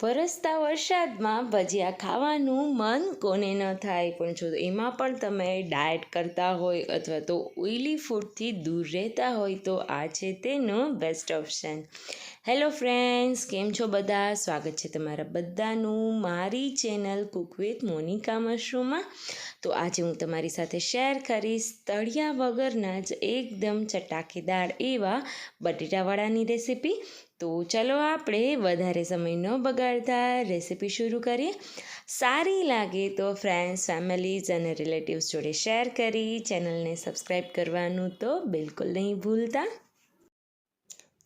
વરસતા વરસાદમાં ભજીયા ખાવાનું મન કોને ન થાય. પણ જો એમાં પણ તમે ડાયટ કરતા હોય અથવા તો ઓઇલી ફૂડથી દૂર રહેતા હોય તો આ છે તેનો બેસ્ટ ઓપ્શન હેલો ફ્રેન્ડ્સ કેમ છો બધા? સ્વાગત છે તમારા બધાનું મારી ચેનલ કુક વિથ મોનિકા મશરૂમમાં તો આજે હું તમારી સાથે શેર કરીશ તળિયા વગરના જ એકદમ ચટાકેદાર એવા બટેટાવાળાની રેસીપી તો ચલો આપણે વધારે સમય ન બગાડતા રેસીપી શરૂ કરીએ. સારી લાગે તો ફ્રેન્ડ્સ ફેમિલીઝ અને રિલેટિવ્સ જોડે શેર કરી ચેનલને સબસ્ક્રાઈબ કરવાનું તો બિલકુલ નહીં ભૂલતા.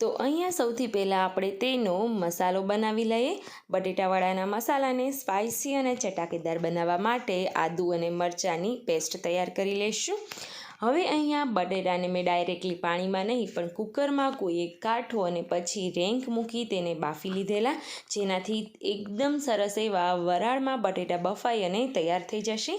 તો અહીંયા સૌથી પહેલાં આપણે તેનો મસાલો બનાવી લઈએ. બટેટાવાળાના મસાલાને સ્પાઇસી અને ચટાકેદાર બનાવવા માટે આદુ અને મરચાંની પેસ્ટ તૈયાર કરી લઈશું હવે અહીંયા બટેટાને મેં ડાયરેક્ટલી પાણીમાં નહીં, પણ કુકરમાં કોઈ એક કાંઠો અને પછી રેંક મૂકી તેને બાફી લીધેલા, જેનાથી એકદમ સરસ એવા વરાળમાં બટેટા બફાઈ અને તૈયાર થઈ જશે.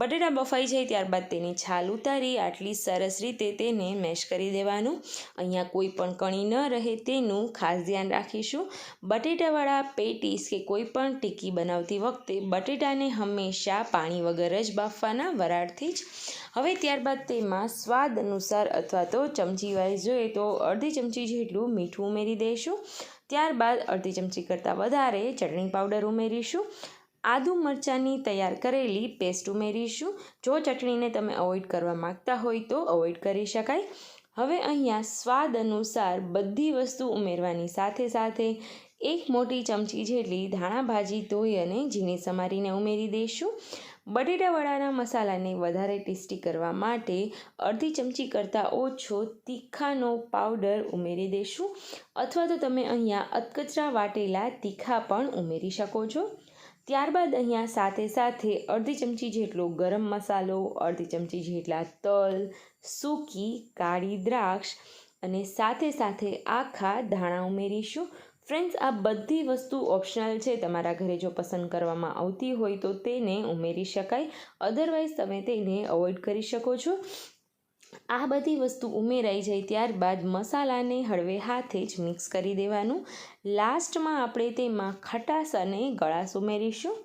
બટેટા બફાઈ જાય ત્યારબાદ તેની છાલ ઉતારી આટલી સરસ રીતે તેને મેશ કરી દેવાનું. અહીંયા કોઈ પણ કણી ન રહે તેનું ખાસ ધ્યાન રાખીશું. બટેટાવાળા પેટીસ કે કોઈ પણ ટીકી બનાવતી વખતે બટેટાને હંમેશા પાણી વગર જ બાફવાના વરાળથી જ. હવે ત્યારબાદ તેમાં સ્વાદ અનુસાર અથવા તો ચમચી વાઇઝ જોઈએ તો અડધી ચમચી જેટલું મીઠું ઉમેરી દઈશું. ત્યારબાદ અડધી ચમચી કરતાં વધારે ચટણી પાવડર ઉમેરીશું. આદુ મરચાંની તૈયાર કરેલી પેસ્ટ ઉમેરીશું. જો ચટણીને તમે અવોઇડ કરવા માગતા હોય તો અવોઇડ કરી શકાય. હવે અહીંયા સ્વાદ અનુસાર બધી વસ્તુ ઉમેરવાની સાથે સાથે એક મોટી ચમચી જેટલી ધાણા ભાજી ધોઈ અને ઝીણી સમારીને ઉમેરી દઈશું. બટેટાવાળાના મસાલાને વધારે ટેસ્ટી કરવા માટે અડધી ચમચી કરતાં ઓછો તીખાનો પાવડર ઉમેરી દઈશું. અથવા તો તમે અહીંયા અતકચરા વાટેલા તીખા પણ ઉમેરી શકો છો. ત્યારબાદ અહીંયા સાથે સાથે અડધી ચમચી જેટલો ગરમ મસાલો, અડધી ચમચી જેટલા તલ, સૂકી કાળી દ્રાક્ષ અને સાથે સાથે આખા ધાણા ઉમેરીશું. ફ્રેન્ડ્સ, આ બધી વસ્તુ ઓપ્શનલ છે. તમારા ઘરે જો પસંદ કરવામાં આવતી હોય તો તેને ઉમેરી શકાય. અધરવાઇઝ તમે તેને અવોઇડ કરી શકો છો. આ બધી વસ્તુ ઉમેરાઈ જાય ત્યારબાદ મસાલાને હળવે હાથે જ મિક્સ કરી દેવાનું. લાસ્ટમાં આપણે તેમાં ખટાશ અને ગળાશ ઉમેરીશું.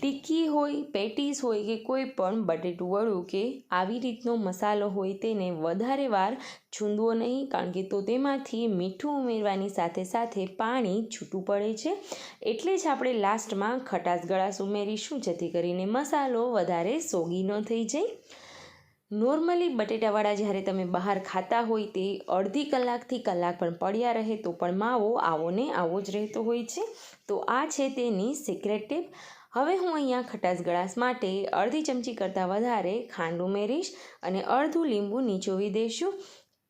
ટિક્કી હોય, પેટીસ હોય કે કોઈ પણ બટેટું વડું કે આવી રીતનો મસાલો હોય તેને વધારે વાર છૂંદવો નહીં, કારણ કે તો તેમાંથી મીઠું ઉમેરવાની સાથે સાથે પાણી છૂટું પડે છે. એટલે જ આપણે લાસ્ટમાં ખટાશ ગળાશ ઉમેરીશું, જેથી કરીને મસાલો વધારે સોગી ન થઈ જાય. નોર્મલી બટેટાવાળા જ્યારે તમે બહાર ખાતા હોય તે અડધી કલાકથી કલાક પણ પડ્યા રહે તો પણ માવો આવો ને આવો જ રહેતો હોય છે. તો આ છે તેની સિક્રેટ ટીપ હવે હું અહીંયા ખટાશ ગળાશ માટે અડધી ચમચી કરતાં વધારે ખાંડ ઉમેરીશ અને અડધું લીંબુ નીચોવી દઈશું.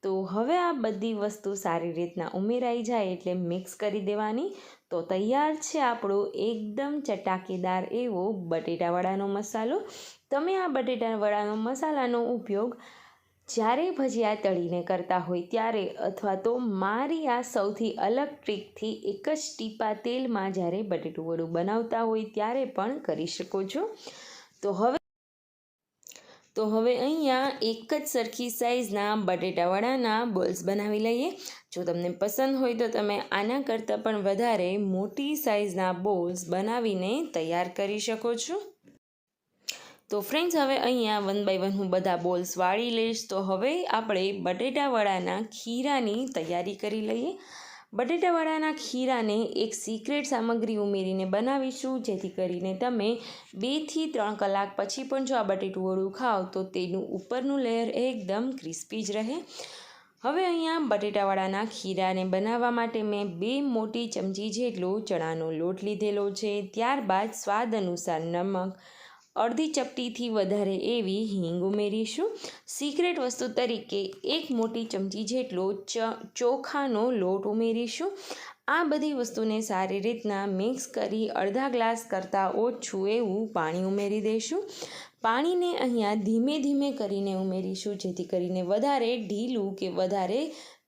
તો હવે આ બધી વસ્તુ સારી રીતના ઉમેરાઈ જાય એટલે મિક્સ કરી દેવાની. તો તૈયાર છે આપણો એકદમ ચટાકેદાર એવો બટેટાવાળાનો મસાલો. તમે આ બટેટાવાળાનો મસાલાનો ઉપયોગ જ્યારે ભજીયા તળીને કરતા હોય ત્યારે અથવા તો મારી આ સૌથી અલગ ટ્રીકથી એક જ ટીપા તેલમાં જ્યારે બટેટું વડું બનાવતા હોય ત્યારે પણ કરી શકો છો. તો હવે તો હવે અહીંયા એક જ સરખી સાઇઝના બટેટાવાળાના બોલ્સ બનાવી લઈએ. જો તમને પસંદ હોય તો તમે આના કરતાં પણ વધારે મોટી સાઇઝના બોલ્સ બનાવીને તૈયાર કરી શકો છો. તો ફ્રેન્ડ્સ હવે અહીંયા વન બાય વન હું બધા બોલ્સ વાળી લઈશ. તો હવે આપણે બટેટાવાળાના ખીરાની તૈયારી કરી લઈએ. બટેટાવાળાના ખીરાને એક સિક્રેટ સામગ્રી ઉમેરીને બનાવીશું, જેથી કરીને તમે બેથી ત્રણ કલાક પછી પણ જો આ બટેટું વડું ખાઓ, તો તેનું ઉપરનું લેયર એકદમ ક્રિસ્પી જ રહે. હવે અહીંયા બટેટાવાળાના ખીરાને બનાવવા માટે મેં બે મોટી ચમચી જેટલો ચણાનો લોટ લીધેલો છે. ત્યારબાદ સ્વાદ અનુસાર નમક અડધી ચપટીથી વધારે એવી હિંગ ઉમેરીશું. સિક્રેટ વસ્તુ તરીકે એક મોટી ચમચી જેટલો ચોખાનો લોટ ઉમેરીશું. આ બધી વસ્તુને સારી રીતના મિક્સ કરી અડધા ગ્લાસ કરતાં ઓછું એવું પાણી ઉમેરી દઈશું. પાણીને અહીંયા ધીમે ધીમે કરીને ઉમેરીશું જેથી કરીને વધારે ઢીલું કે વધારે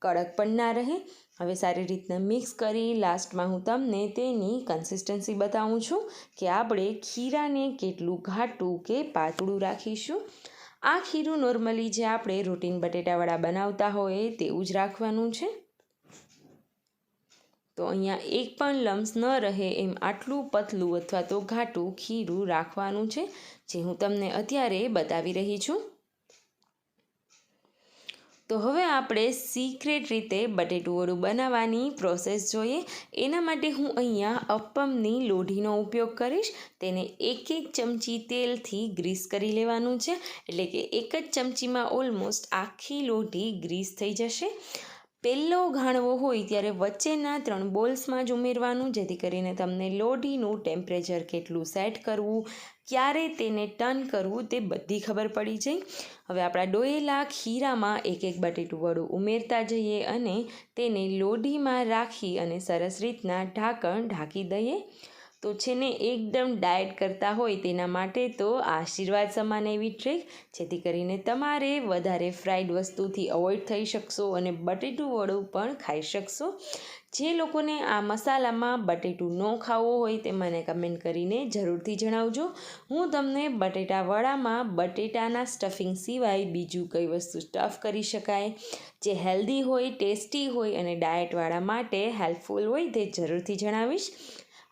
કડક પણ ના રહે. હવે સારી રીતના મિક્સ કરી લાસ્ટમાં હું તમને તેની કન્સિસ્ટન્સી બતાવું છું કે આપણે ખીરાને કેટલું ઘાટું કે પાતળું રાખીશું. આ ખીરું નોર્મલી જે આપણે રૂટીન બટેટાવાળા બનાવતા હોય તેવું જ રાખવાનું છે. તો અહીંયા એક પણ લમ્સ ન રહે એમ આટલું પતલું અથવા તો ઘાટું ખીરું રાખવાનું છે, જે હું તમને અત્યારે બતાવી રહી છું. તો હવે આપણે સિક્રેટ રીતે બટેટુવડું બનાવવાની પ્રોસેસ જોઈએ. એના માટે હું અહીંયા અપ્પમની લોઢીનો ઉપયોગ કરીશ. તેને એક એક ચમચી તેલથી ગ્રીસ કરી લેવાનું છે. એટલે કે એક જ ચમચીમાં ઓલમોસ્ટ આખી લોઢી ગ્રીસ થઈ જશે. પહેલો ઘાણવો હોય ત્યારે વચ્ચેના ત્રણ બોલ્સમાં જ ઉમેરવાનું, જેથી કરીને તમને લોઢીનું ટેમ્પરેચર કેટલું સેટ કરવું ક્યારે તેને ટર્ન કરવું તે બધી ખબર પડી જાય. હવે આપણા ડોયેલા ખીરામાં એક એક બટેટું વડું ઉમેરતા જઈએ અને તેને લોઢીમાં રાખી અને સરસ રીતના ઢાંકણ ઢાંકી દઈએ. તો છે ને એકદમ ડાયટ કરતા હોય તેના માટે તો આશીર્વાદ સમાન એવી ટ્રીક, જેથી કરીને તમારે વધારે ફ્રાઈડ વસ્તુથી અવોઇડ થઈ શકશો અને બટેટું વડું પણ ખાઈ શકશો. જે લોકોને આ મસાલામાં બટેટું ન ખાવું હોય તે મને કમેન્ટ કરીને જરૂરથી જણાવજો. હું તમને બટેટા વડામાં બટેટાના સ્ટફિંગ સિવાય બીજું કઈ વસ્તુ સ્ટફ કરી શકાય. જે હેલ્ધી હોય, ટેસ્ટી હોય અને ડાયટવાળા માટે હેલ્પફુલ હોય તે જરૂરથી જણાવીશ.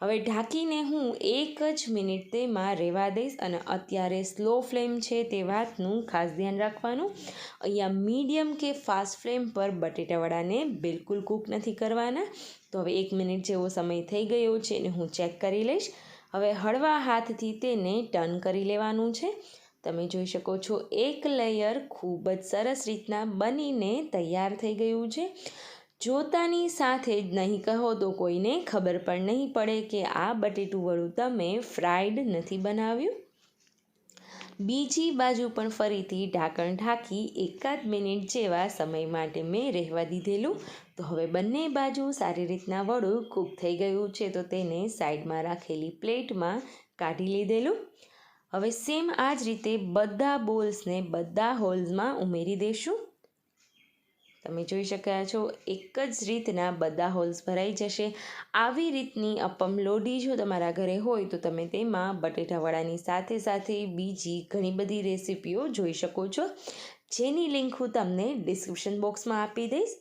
હવે ઢાંકીને હું એક જ મિનિટ તેમાં રહેવા દઈશ અને અત્યારે સ્લો ફ્લેમ છે તે વાતનું ખાસ ધ્યાન રાખવાનું. અહીંયા મીડિયમ કે ફાસ્ટ ફ્લેમ પર બટેટાવડાને બિલકુલ કૂક નથી કરવાના. તો હવે એક મિનિટ જેવો સમય થઈ ગયો છે અને હું ચેક કરી લઈશ. હવે હળવા હાથથી તેને ટર્ન કરી લેવાનું છે. તમે જોઈ શકો છો એક લેયર ખૂબ જ સરસ રીતના બનીને તૈયાર થઈ ગયું છે. જોતાની સાથે જ નહીં કહો તો કોઈને ખબર પણ નહીં પડે કે આ બટેટું વડું તમે ફ્રાઈડ નથી બનાવ્યું? બીજી બાજુ પણ ફરીથી ઢાંકણ ઢાંકી એકાદ મિનિટ જેવા સમય માટે મેં રહેવા દીધેલું. તો હવે બંને બાજુ સારી રીતના વડું કૂક થઈ ગયું છે તો તેને સાઈડમાં રાખેલી પ્લેટમાં કાઢી લીધેલું. હવે સેમ આ જ રીતે બધા બોલ્સને બધા હોલ્સમાં ઉમેરી દઈશું તમે જોઈ શક્યા છો, એક જ રીતના બધા હોલ્સ ભરાઈ જશે. આવી રીતની અપમ લોઢી જો તમારા ઘરે હોય તો તમે તેમાં બટેટાવડાની સાથે સાથે બીજી ઘણી બધી રેસીપીઓ જોઈ શકો છો. જેની લિંક હું તમને ડિસ્ક્રિપ્શન બોક્સમાં આપી દઈશ.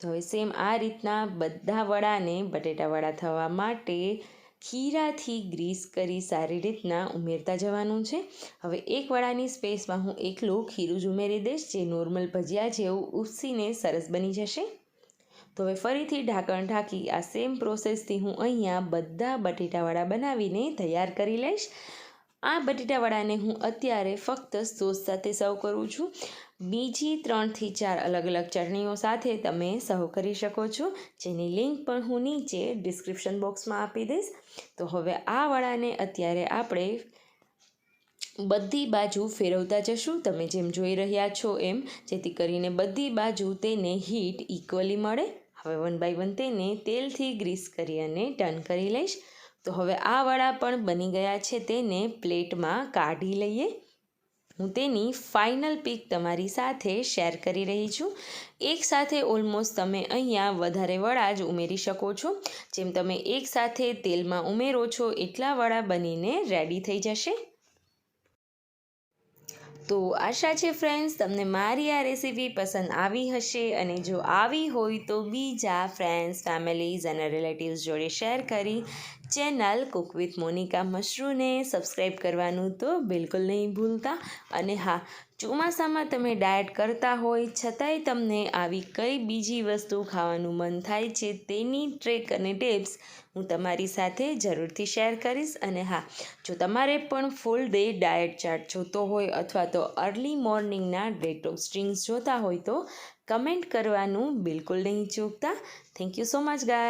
તો હવે સેમ આ રીતના બધા વડાને બટેટાવડા થવા માટે ખીરાથી ગ્રીસ કરી સારી રીતના ઉમેરતા જવાનું છે. હવે એક વડાની સ્પેસમાં હું એકલું ખીરું જ ઉમેરી દઈશ, જે નોર્મલ ભજીયા જેવું ઉપસીને સરસ બની જશે. તો હવે ફરીથી ઢાંકણ ઢાંકી આ સેમ પ્રોસેસથી હું અહીંયા બધા બટેટાવાળા બનાવીને તૈયાર કરી લઈશ. આ બટેટાવડાને હું અત્યારે ફક્ત સોસ સાથે સર્વ કરું છું. બીજી ત્રણથી ચાર અલગ અલગ ચટણીઓ સાથે તમે સર્વ કરી શકો છો. જેની લિંક પણ હું નીચે ડિસ્ક્રિપ્શન બોક્સમાં આપી દઈશ. તો હવે આ વડાને અત્યારે આપણે બધી બાજુ ફેરવતા જશું. તમે જેમ જોઈ રહ્યા છો એમ, જેથી કરીને બધી બાજુ તેને હીટ ઇક્વલી મળે. હવે વન બાય વન તેને તેલથી ગ્રીસ કરી અને ટર્ન કરી લઈશ. તો હવે આ વડા પણ બની ગયા છે તેને પ્લેટમાં કાઢી લઈએ. હું તેની ફાઇનલ પિક તમારી સાથે શેર કરી રહી છું. એક સાથે ઓલમોસ્ટ તમે અહીંયા વધારે વડા જ ઉમેરી શકો છો. જેમ તમે એક સાથે તેલમાં ઉમેરો છો, એટલા વડા બનીને રેડી થઈ જશે. તો આશા છે ફ્રેન્ડ્સ તમને મારી આ રેસીપી પસંદ આવી હશે અને જો આવી હોય તો બીજા ફ્રેન્ડ્સ ફેમિલીઝ અને રિલેટિવ્સ જોડે શેર કરી ચેનલ કુક વિથ મોનિકા મશરૂને સબસ્ક્રાઈબ કરવાનું તો બિલકુલ નહીં ભૂલતા. અને હા ચોમાસામાં તમે ડાયટ કરતા હોય, છતાંય તમને આવી કઈ બીજી વસ્તુ ખાવાનું મન થાય છે તેની ટ્રેક અને ટિપ્સ હું તમારી સાથે જરૂરથી શેર કરીશ. અને હા, જો તમારે પણ ફૂલ ડે ડાયટ ચાર્ટ જોતો હોય અથવા તો અર્લી મોર્નિંગના ડેટોક્સ ડ્રિંક્સ જોતા હોય તો કમેન્ટ કરવાનું બિલકુલ નહીં ચૂકતા. Thank you so much, guy.